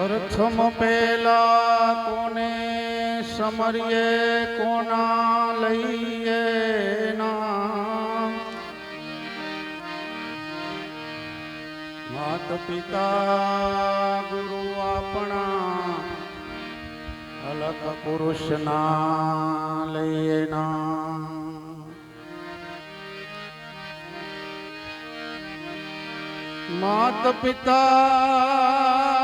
પ્રથમ પેલા કોને સમરીએ, કોના લઈએ નામ? માત પિતા ગુરુ આપણા, અલગ પુરુષના લઈએ નામ. માત પિતા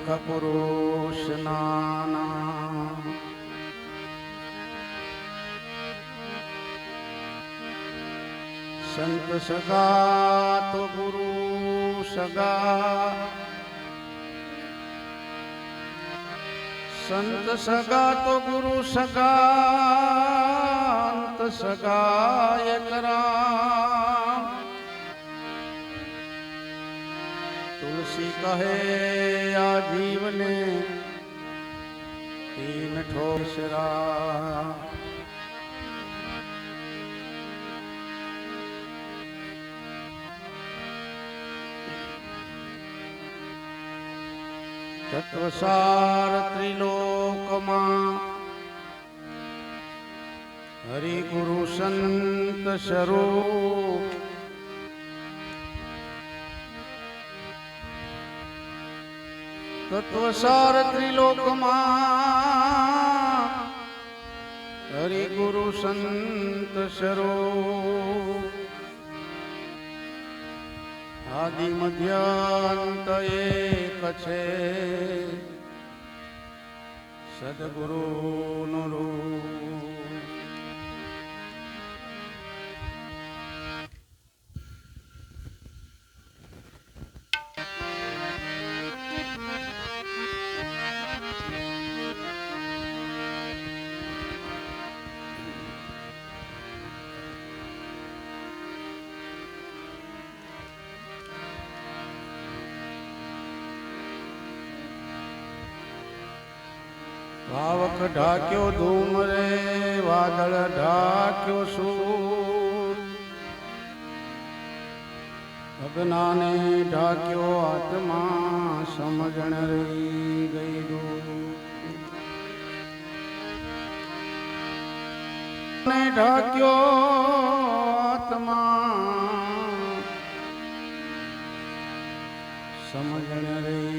અલખ પુરુષ નાના સંત સગા તો ગુરુ સગા સંત સગા તો ગુરુ સગાંત સગાય કરા તુલસી કહે આ જીવને તીન ઠોસરા. તત્વસાર ત્રિલોકમાં હરિ ગુરુ સંત સ્વરૂપ તત્વસાર ત્રિલોકમાં હરિ ગુરુ સંત સરો આદિ મધ્યાંત એક છે. સદગુરુ નું રૂપ ભાવક ઢાક્યો ધૂમ રે, વાદળ ઢાક્યો સૂર. અજ્ઞાને ઢાક્યો આત્મા, સમજણ રહી ગઈ ને ઢાક્યો આત્મા, સમજણ રહી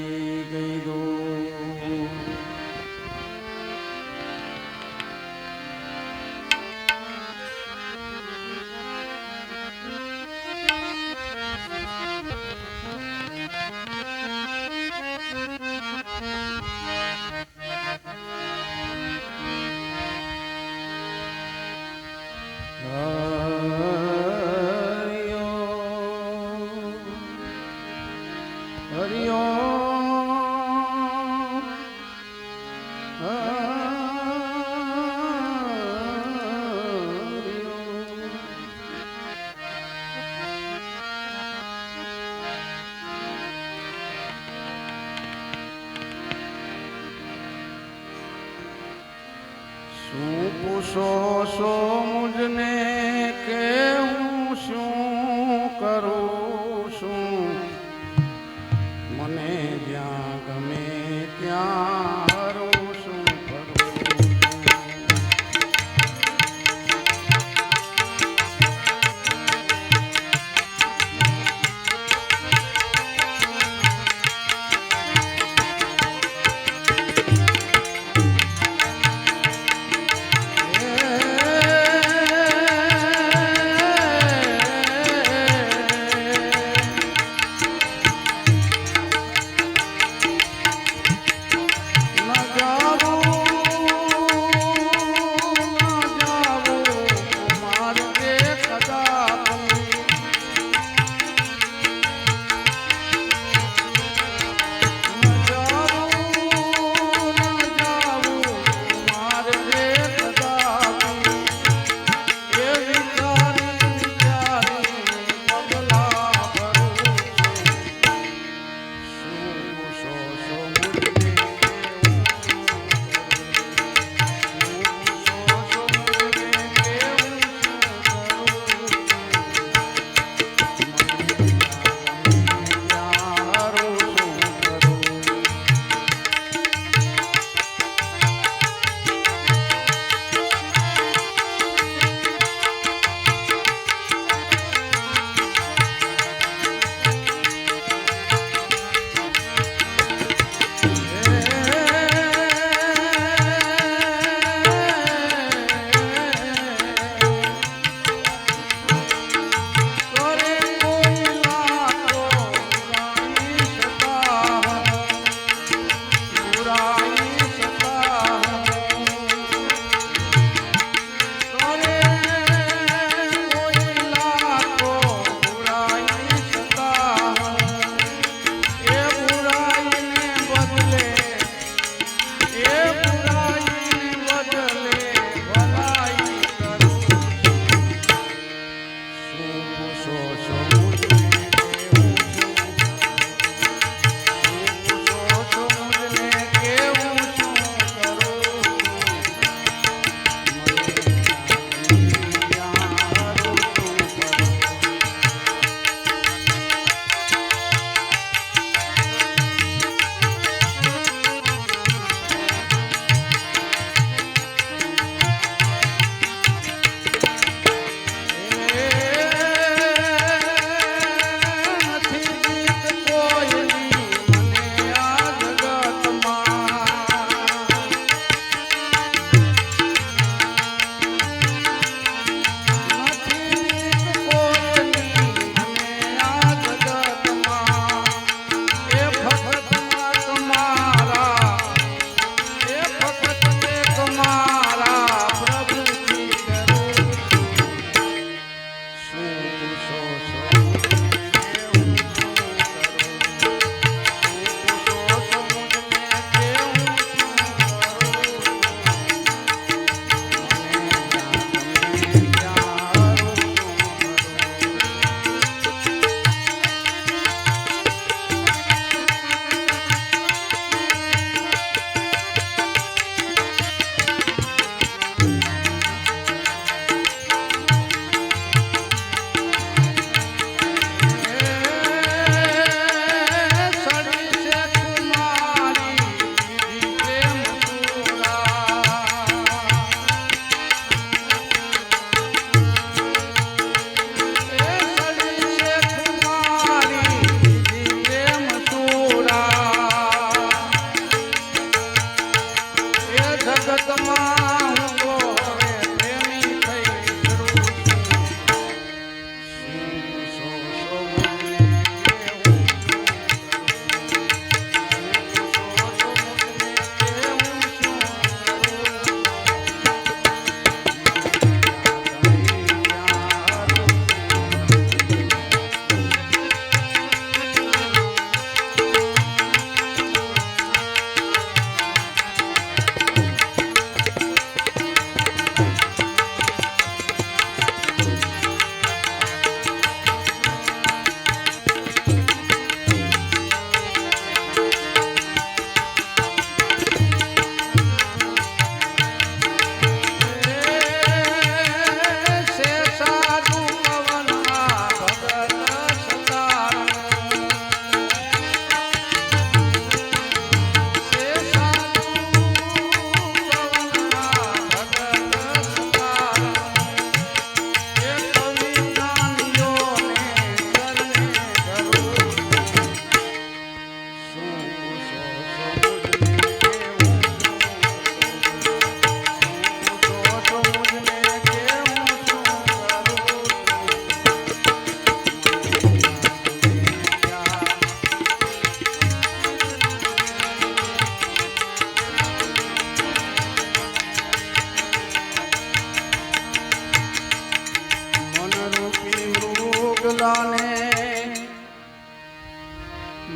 પુરાને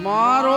મારો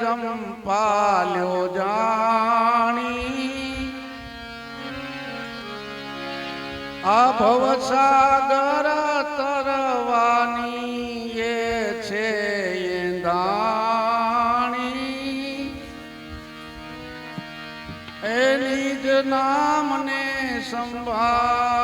જંપાલ્યો જાણી. અભવ સાગર તરવાની એ છે દાણી. એની જ નામને સંભાળ